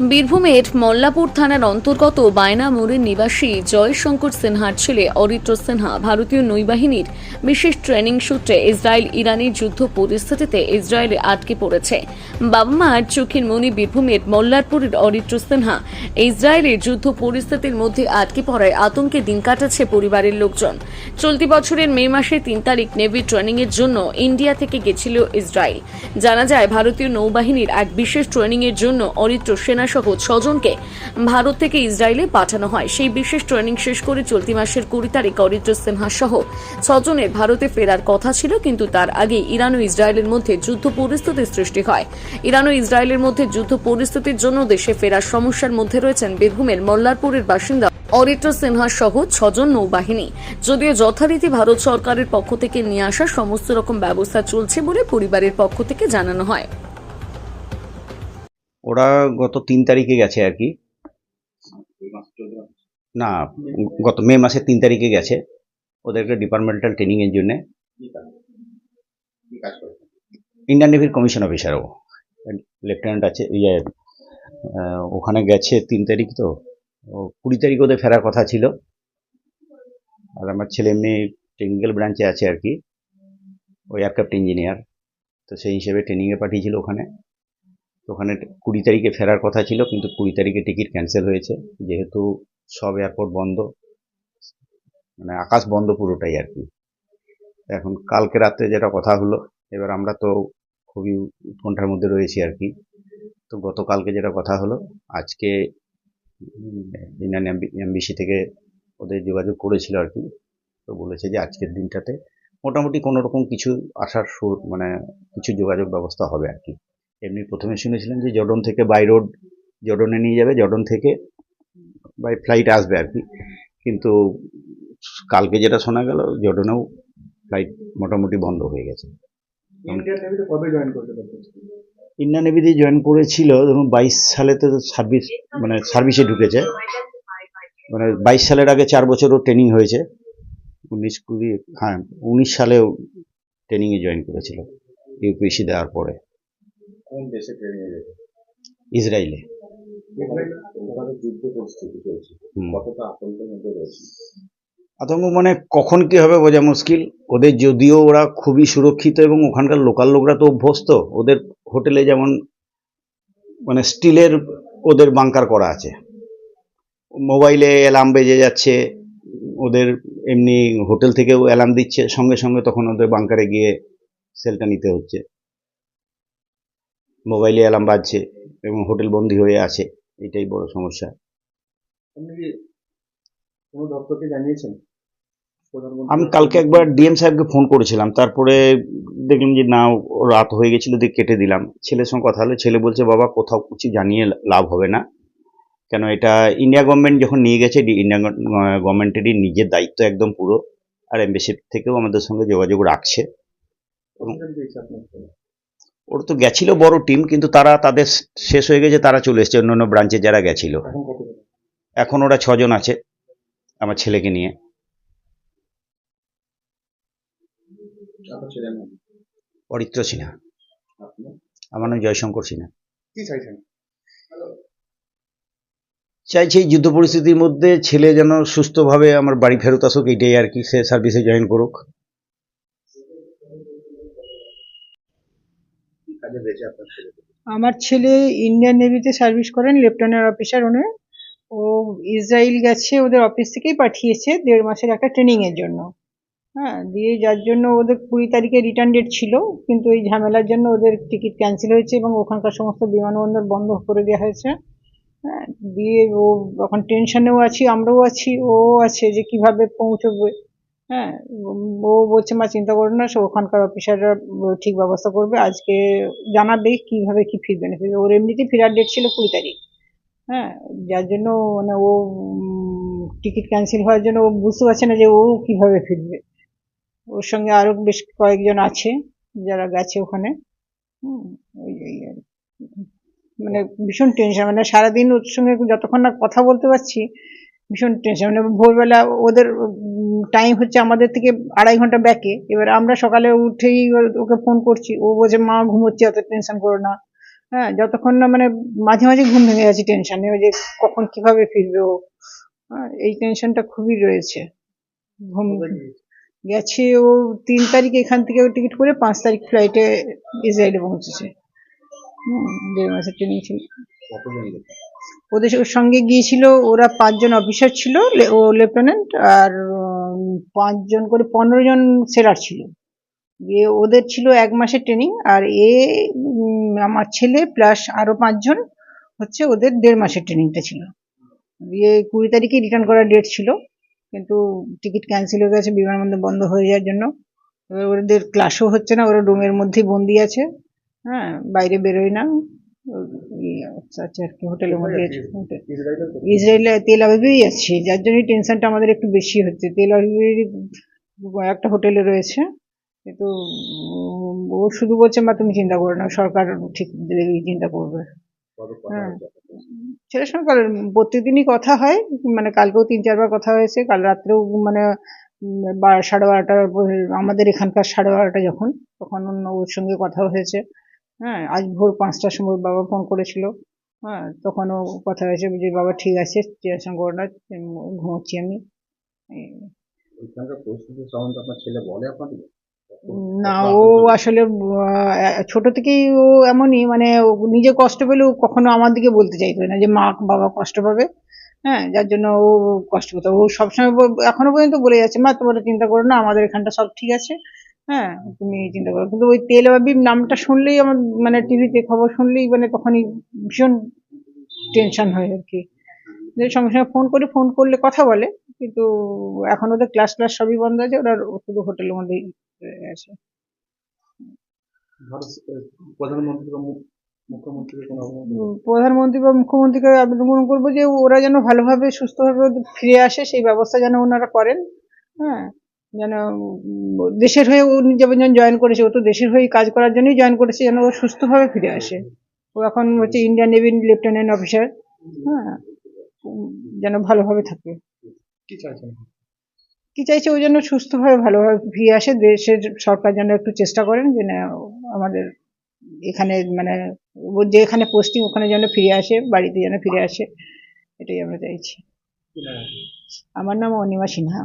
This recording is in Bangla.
বীরভূমের মল্লাপুর থানার অন্তর্গত বায়না মোড়ের নিবাসী জয়শঙ্কর সিনহার ছেলে অরিত্র সিনহা ভারতীয় নৌবাহিনীর বিশেষ ট্রেনিং সূত্রে ইসরায়েল ইরানের যুদ্ধ পরিস্থিতিতে ইসরায়েলে আটকে পড়েছে। বাবা মার চোখের মনি বীরভূমের মল্লারপুরের অরিত্র সিনহা ইসরায়েলের যুদ্ধ পরিস্থিতির মধ্যে আটকে পড়ায় আতঙ্কে দিন কাটাচ্ছে পরিবারের লোকজন। চলতি বছরের মে মাসের তিন তারিখ নেভি ট্রেনিংয়ের জন্য ইন্ডিয়া থেকে গেছিল ইসরায়েল। জানা যায়, ভারতীয় নৌবাহিনীর এক বিশেষ ট্রেনিংয়ের জন্য অরিত্র সেনাসহ ছজনকে ভারত থেকে ইসরায়েলে পাঠানো হয়। সেই বিশেষ ট্রেনিং শেষ করে চলতি মাসের কুড়ি তারিখ অরিত্র সিনহা সহ ছজনের ভারতে ফেরার কথা ছিল, কিন্তু তার আগে ইরান ও ইসরায়েলের মধ্যে যুদ্ধ পরিস্থিতির সৃষ্টি হয়। ইরান ও ইসরায়েলের মধ্যে যুদ্ধ পরিস্থিতির জন্য দেশে ফেরার সমস্যার মধ্যে রয়েছেন বীরভূমের মল্লারপুরের বাসিন্দা অরিত্র সিনহা সহ ছজন নৌবাহিনী। যদিও যথারীতি ভারত সরকারের পক্ষ থেকে নিয়ে আসা সমস্ত রকম ব্যবস্থা চলছে বলে পরিবারের পক্ষ থেকে জানানো হয়। ওরা গত তিন তারিখে গেছে আর কি। না, গত মে মাসের তিন তারিখে গেছে। ওদেরকে ডিপার্টমেন্টাল ট্রেনিং এর জন্য। ইন্ডিয়ান নেভির কমিশন অফিসারও লেফটেন্যান্ট আছে ইয়ে ওখানে গেছে তিন তারিখ তো। কুড়ি তারিখ ওদের ফেরার কথা ছিল। আর আমার ছেলে মেয়ে টেকনিক্যাল ব্রাঞ্চে আছে আর কি। ওই এয়ারক্রাফট ইঞ্জিনিয়ার তো সেই হিসেবে ট্রেনিংয়ে পাঠিয়েছিল ওখানে। ওখানে কুড়ি তারিখে ফেরার কথা ছিল, কিন্তু কুড়ি তারিখে টিকিট ক্যান্সেল হয়েছে। যেহেতু সব এয়ারপোর্ট বন্ধ মানে আকাশ বন্ধ পুরোটাই আর কি। এখন কালকে রাত্রে যেটা কথা হলো, এবার আমরা তো খুবই উৎকণ্ঠার মধ্যে রয়েছি আর কি। তো গতকালকে যেটা কথা হলো, আজকে এমবিসি থেকে ওদের যোগাযোগ করেছিল আর কি। তো বলেছে যে আজকের দিনটাতে মোটামুটি কোনো রকম কিছু আসার সুর মানে কিছু যোগাযোগ ব্যবস্থা হবে আর কি। এমনি প্রথমে শুনেছিলাম যে জর্ডন থেকে বাই রোড জর্ডনে নিয়ে যাবে জর্ডন থেকে বাই ফ্লাইট আসবে আর কি। কিন্তু কালকে যেটা শোনা গেল জর্ডনেও ফ্লাইট মোটামুটি বন্ধ হয়ে গেছে। ইন্ডিয়ান নেভিতে জয়েন করেছিল ধরুন বাইশ সালে তো সার্ভিস মানে সার্ভিসে ঢুকেছে। মানে বাইশ সালের আগে চার বছরও ট্রেনিং হয়েছে। উনিশ কুড়ি হ্যাঁ উনিশ সালেও ট্রেনিংয়ে জয়েন করেছিল ইউপিএসসি দেওয়ার পরে। কোন দেশে ট্রেনিং ইসরায়েলে। যুদ্ধ পরিস্থিতি চলছে। কতটা আতঙ্কের মধ্যে রয়েছে? আতঙ্ক মানে কখন কি হবে বোঝা মুশকিল। ওদের যদিও ওরা খুবই সুরক্ষিত এবং ওখানকার লোকাল লোকরা তো অভ্যস্ত। ওদের হোটেলে যেমন মানে স্টিলের ওদের বাংকার করা আছে। মোবাইলে অ্যালার্ম বেজে যাচ্ছে। ওদের এমনি হোটেল থেকেও অ্যালার্ম দিচ্ছে। সঙ্গে সঙ্গে তখন ওদের বাংকারে গিয়ে সেলটা নিতে হচ্ছে। মোবাইলে অ্যালার্ম বাজছে এবং হোটেল বন্দি হয়ে আছে এটাই বড় সমস্যা। আপনি কি কোনো দপ্তরকে জানিয়েছেন? আমি কালকে একবার ডিএম সাহেবকে ফোন করেছিলাম তারপরে দেখলাম যে না রাত হয়ে গেছিল দিয়ে কেটে দিলাম। ছেলের সঙ্গে কথা হলো ছেলে বলছে বাবা কোথাও কিছু জানিয়ে লাভ হবে না। কেন এটা ইন্ডিয়া গভর্নমেন্ট যখন নিয়ে গেছে ইন্ডিয়া গভর্নমেন্টেরই নিজের দায়িত্ব একদম পুরো। আর এমবেসি থেকেও আমাদের সঙ্গে যোগাযোগ রাখছে কতজন পেয়েছে আপনার কাছে? ওর তো গেছিল বড় টিম কিন্তু তারা তাদের শেষ হয়ে গেছে তারা চলে এসছে অন্য অন্য ব্রাঞ্চে যারা গেছিল। এখন ওরা ছজন আছে আমার ছেলেকে নিয়ে। অরিত্র সিনহা। আমার নাম জয়শঙ্কর সিনহা। চাইছি এই যুদ্ধ পরিস্থিতির মধ্যে ছেলে যেন সুস্থভাবে আমার বাড়ি ফেরত আসুক এইটাই আর কি সে সার্ভিসে জয়েন করুক। কাজে রয়েছে আপনার ছেলে আমার ছেলে ইন্ডিয়ান নেভিতে সার্ভিস করেন লেফটেন্যান্ট অফিসার উনি। ও ইসরায়েল গেছে, ওদের অফিস থেকেই পাঠিয়েছে দেড় মাসের একটা ট্রেনিং এর জন্য। হ্যাঁ দিয়ে যার জন্য ওদের কুড়ি তারিখে রিটার্ন ডেট ছিল, কিন্তু এই ঝামেলার জন্য ওদের টিকিট ক্যান্সেল হয়েছে এবং ওখানকার সমস্ত বিমানবন্দর বন্ধ করে দেওয়া হয়েছে। হ্যাঁ দিয়ে ও এখন টেনশনেও আছি, আমরাও আছি, ও আছে যে কীভাবে পৌঁছবে। হ্যাঁ ও বলছে, মা, চিন্তা করো না, সে ওখানকার অফিসাররা ঠিক ব্যবস্থা করবে। আজকে জানাবে কীভাবে কি ফিরবে না ফিরবে ওর এমনিতেই ফেরার ডেট ছিল কুড়ি তারিখ। হ্যাঁ যার জন্য মানে ও টিকিট ক্যান্সেল হওয়ার জন্য ও বুঝতে পারছে না যে ও কীভাবে ফিরবে। ওর সঙ্গে আরও বেশ কয়েকজন আছে যারা গেছে ওখানে। ওই আর। মানে ভীষণ টেনশন মানে সারাদিন ওর সঙ্গে যতক্ষণ না কথা বলতে পারছি ভীষণ টেনশন মানে ভোরবেলা ওদের টাইম হচ্ছে আমাদের থেকে আড়াই ঘণ্টা ব্যাকে এবার আমরা সকালে উঠেই ওকে ফোন করছি। ও বলছে মা ঘুমোচ্ছি অত টেনশন করো না। হ্যাঁ যতক্ষণ না মানে মাঝে মাঝে ঘুম ভেঙে যাচ্ছে টেনশনে ওই যে কখন কীভাবে ফিরবে ও। হ্যাঁ, এই টেনশনটা খুবই রয়েছে। ঘুম গেছে ও তিন তারিখ এখান থেকে টিকিট করে পাঁচ তারিখ ফ্লাইটে ইসরায়েলে পৌঁছেছে। হুম দেড় মাসের ট্রেনিং ছিল। ওদের সঙ্গে গিয়েছিল, ওরা পাঁচজন অফিসার ছিল ও লেফটেন্যান্ট আর পাঁচজন করে পনেরো জন সেলার ছিল। দিয়ে ওদের ছিল এক মাসের ট্রেনিং আর এ আমার ছেলে প্লাস আরও পাঁচজন হচ্ছে ওদের দেড় মাসের ট্রেনিংটা ছিল। দিয়ে কুড়ি তারিখে রিটার্ন করার ডেট ছিল, কিন্তু টিকিট ক্যান্সেল হয়ে গেছে, বিমানবন্দর বন্ধ হয়ে যাওয়ার জন্য। এবার ওদের ক্লাসও হচ্ছে না, ওরা রুমের মধ্যেই বন্দি আছে। হ্যাঁ বাইরে বেরোয় না। আচ্ছা আর কি হোটেলের মধ্যে? ইসরায়েলে তেল আবিবেই আছে যার জন্যই টেনশনটা আমাদের একটু বেশি হচ্ছে। তেল আবিবের একটা হোটেলে রয়েছে কিন্তু ও শুধু বলছে মা তুমি চিন্তা করো না সরকার ঠিক চিন্তা করবে। হ্যাঁ। ছেলের সঙ্গে কাল- প্রত্যেকদিনই কথা হয় মানে কালকেও তিন চারবার কথা হয়েছে কাল রাত্রেও মানে সাড়ে বারোটার পর- আমাদের এখানকার সাড়ে বারোটা যখন তখন ওর সঙ্গে কথা হয়েছে। হ্যাঁ আজ ভোর পাঁচটার সময় বাবা ফোন করেছিল। হ্যাঁ তখনও কথা হয়েছে যে বাবা ঠিক আছে টেনশন করো না ঘুমোচ্ছি আমি। না ও আসলে ছোট থেকেই ও এমনই মানে ও নিজে কষ্ট পেলেও কখনো আমার দিকে বলতে চাইতো না যে মা বাবা কষ্ট পাবে। হ্যাঁ যার জন্য ও কষ্ট পেত। ও সবসময় এখনও পর্যন্ত বলে যাচ্ছে মা তোমরা চিন্তা করো না আমাদের এখানটা সব ঠিক আছে। হ্যাঁ তুমি চিন্তা করো। কিন্তু ওই তেল বাবির নামটা শুনলেই আমার মানে টিভিতে খবর শুনলেই মানে তখনই ভীষণ টেনশন হয় আর কি। যে সঙ্গে সঙ্গে ফোন করে ফোন করলে কথা বলে কিন্তু এখন ওদের ক্লাস ক্লাস সবই বন্ধ আছে ওরা শুধু হোটেলের মধ্যেই আছে। প্রধানমন্ত্রী বা মুখ্যমন্ত্রীকে কোনো রকম প্রধানমন্ত্রী বা মুখ্যমন্ত্রীকে আবেদন করব যে ওরা যেন ভালোভাবে সুস্থভাবে ফিরে আসে সেই ব্যবস্থা যেন ওনারা করেন। হ্যাঁ যেন দেশের হয়ে উনি যেমন জয়েন করেছে ও তো দেশের হয়ে কাজ করার জন্যই জয়েন করেছে যেন ও সুস্থভাবে ফিরে আসে। ও এখন হচ্ছে ইন্ডিয়ান নেভির লেফটেন্যান্ট অফিসার হ্যাঁ যেন ভালোভাবে থাকে। কি চাইছেন? কি চাইছে? ওই জন্য সুস্থভাবে ভালোভাবে ফিরে আসে। দেশের সরকার যেন একটু চেষ্টা করেন যে না আমাদের এখানে মানে ওর যে এখানে পোস্টিং ওখানে যেন ফিরে আসে বাড়িতে যেন ফিরে আসে এটাই আমরা চাইছি। আমার নাম অনিমা সিনহা।